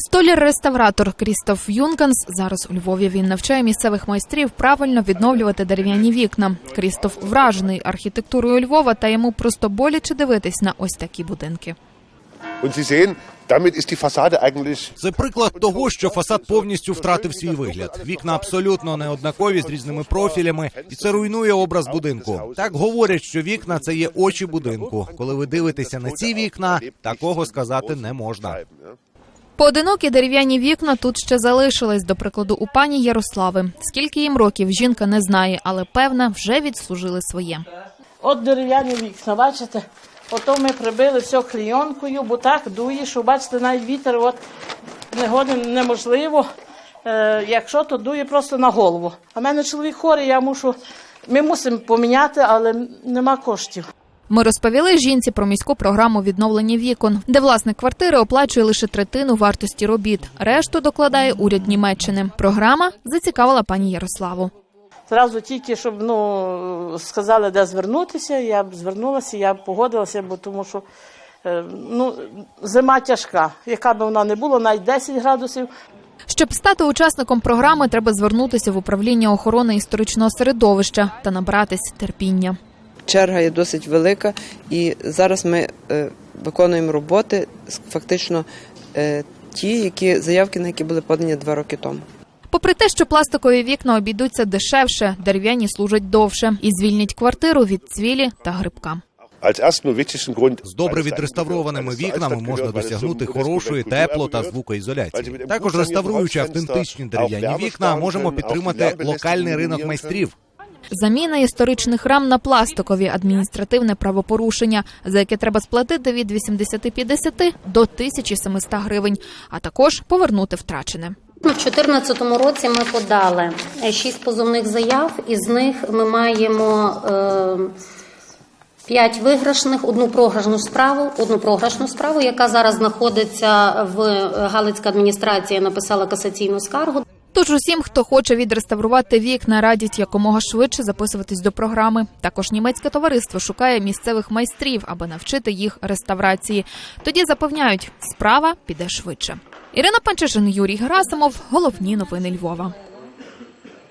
Столяр-реставратор Крістоф Юнганс зараз у Львові. Він навчає місцевих майстрів правильно відновлювати дерев'яні вікна. Крістоф вражений архітектурою Львова, та йому просто боляче дивитись на ось такі будинки. Це приклад того, що фасад повністю втратив свій вигляд. Вікна абсолютно неоднакові з різними профілями, і це руйнує образ будинку. Так говорять, що вікна це є очі будинку. Коли ви дивитеся на ці вікна, такого сказати не можна. Поодинокі дерев'яні вікна тут ще залишились. До прикладу, у пані Ярослави. Скільки їм років жінка не знає, але певна вже відслужили своє. От дерев'яні вікна, бачите? Ото ми прибили все клійонкою, бо так дує, що бачите, навіть вітер от не неможливо. Е, якщо то дує просто на голову. А в мене чоловік хворий, я мушу, ми мусимо поміняти, але нема коштів. Ми розповіли жінці про міську програму відновлення вікон, де власник квартири оплачує лише третину вартості робіт. Решту докладає уряд Німеччини. Програма зацікавила пані Ярославу. Зразу тільки, щоб ну, сказали, де звернутися, я б звернулася, я б погодилася, бо тому що е, ну, зима тяжка. Яка б вона не була, навіть 10 градусів, Щоб стати учасником програми, треба звернутися в управління охорони історичного середовища та набратись терпіння. Черга є досить велика, і зараз ми е, виконуємо роботи з- фактично е, ті, які заявки, на які були подані два роки тому. Попри те, що пластикові вікна обійдуться дешевше, дерев'яні служать довше і звільнять квартиру від цвілі та грибка. З добре відреставрованими вікнами можна досягнути хорошої тепло та звукоізоляції. Також реставруючи автентичні дерев'яні вікна, можемо підтримати локальний ринок майстрів. Заміна історичних рам на пластикові адміністративне правопорушення, за яке треба сплатити від 850 до 1700 гривень, а також повернути втрачене. У 2014 році ми подали е, шість позовних заяв, із них ми маємо е, п'ять виграшних, одну програшну справу, одну програшну справу, яка зараз знаходиться в е, Галицька адміністрація, написала касаційну скаргу. Тож усім, хто хоче відреставрувати вікна, радять якомога швидше записуватись до програми. Також німецьке товариство шукає місцевих майстрів, аби навчити їх реставрації. Тоді запевняють, справа піде швидше. Ірина Панчишин, Юрій Герасимов. Головні новини Львова.